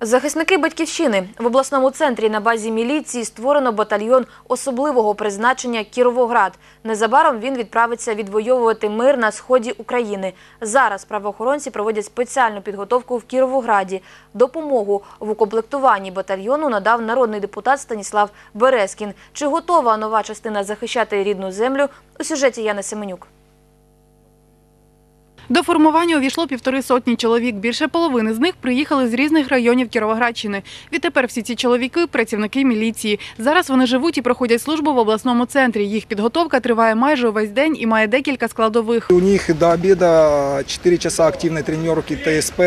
Захисники батьківщини в обласному центрі на базі міліції створено батальйон особливого призначення Кіровоград. Незабаром він відправиться відвоювати мир на сході України. Зараз правоохоронці проводять спеціальну підготовку в Кіровограді. Допомогу в укомплектуванні батальйону надав народний депутат Станіслав Березкін. Чи готова нова частина захищати рідну землю? У сюжеті Яни Семенюк. До формування увійшло півтори сотні чоловік. Більше половини з них приїхали з різних районів Кіровоградщини. Відтепер всі ці чоловіки – працівники міліції. Зараз вони живуть і проходять службу в обласному центрі. Їх підготовка триває майже увесь день і має декілька складових. У них до обеда 4 часа активной тренировки ТСП,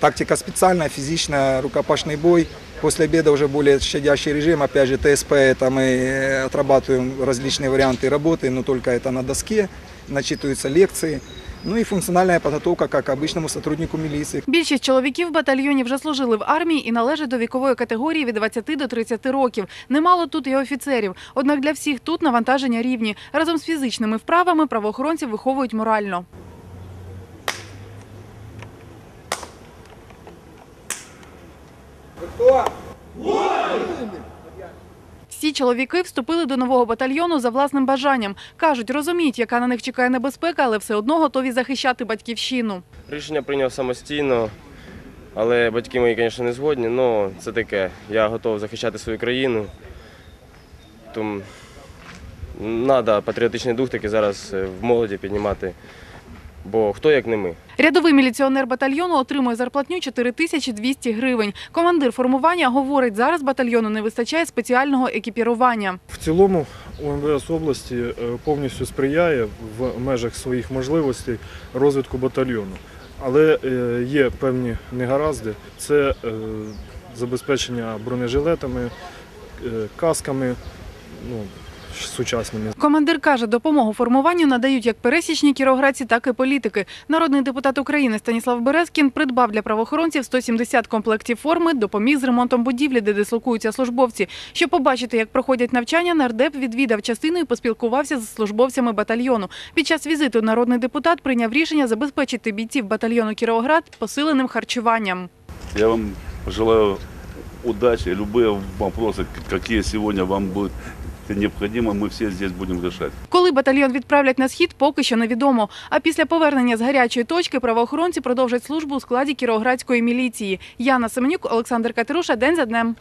тактика специальная, физичная, рукопашный бой. После обеда уже более щадящий режим. Опять же, ТСП это мы э, отрабатываем различные варианты работы, но только это на доске, начитываются лекции. Ну и функциональная подготовка, как обычному сотруднику милиции. Більшість чоловіків в батальйоні вже служили в армії і належать до вікової категорії від 20 до 30 років. Немало тут і офіцерів. Однак для всіх тут навантаження рівні. Разом з фізичними вправами правоохоронців виховують морально. Всі чоловіки вступили до нового батальйону за власним бажанням. Кажуть, розуміють, яка на них чекає небезпека, але все одно готові захищати батьківщину. Рішення прийняв самостійно, але батьки мої, звісно, не згодні, але це таке. Я готовий захищати свою країну. Тому треба патріотичний дух таки зараз е, в молоді піднімати. Бо хто як не ми. Рядовий міліціонер батальйону отримує зарплатню 4200 гривень. Командир формування говорить, зараз батальйону не вистачає спеціального екіпірування. В цілому УМВС області е, повністю сприяє в межах своїх можливостей розвитку батальйону. Але е, є певні негаразди. Це е, забезпечення бронежилетами, касками ну, сучасними. Командир каже, допомогу формуванню надають як пересічні кіроградці, так і політики. Народний депутат України Станіслав Березкін придбав для правоохоронців 170 комплектів форми, допоміг з ремонтом будівлі, де дислокуються службовці. Щоб побачити, як проходять навчання, нардеп відвідав частину і поспілкувався з службовцями батальйону. Під час візиту народний депутат прийняв рішення забезпечити бійців батальйону Кіровоград посиленим харчуванням. Я вам желаю удачи. Любые вопросы, какие сегодня вам будут необходимы, мы все здесь будем решать. Коли батальйон відправлять на схід, поки що невідомо. А після повернення з гарячої точки правоохоронці продовжать службу у складі кіровоградської міліції. Яна Семенюк, Олександр Катеруша. День за днем.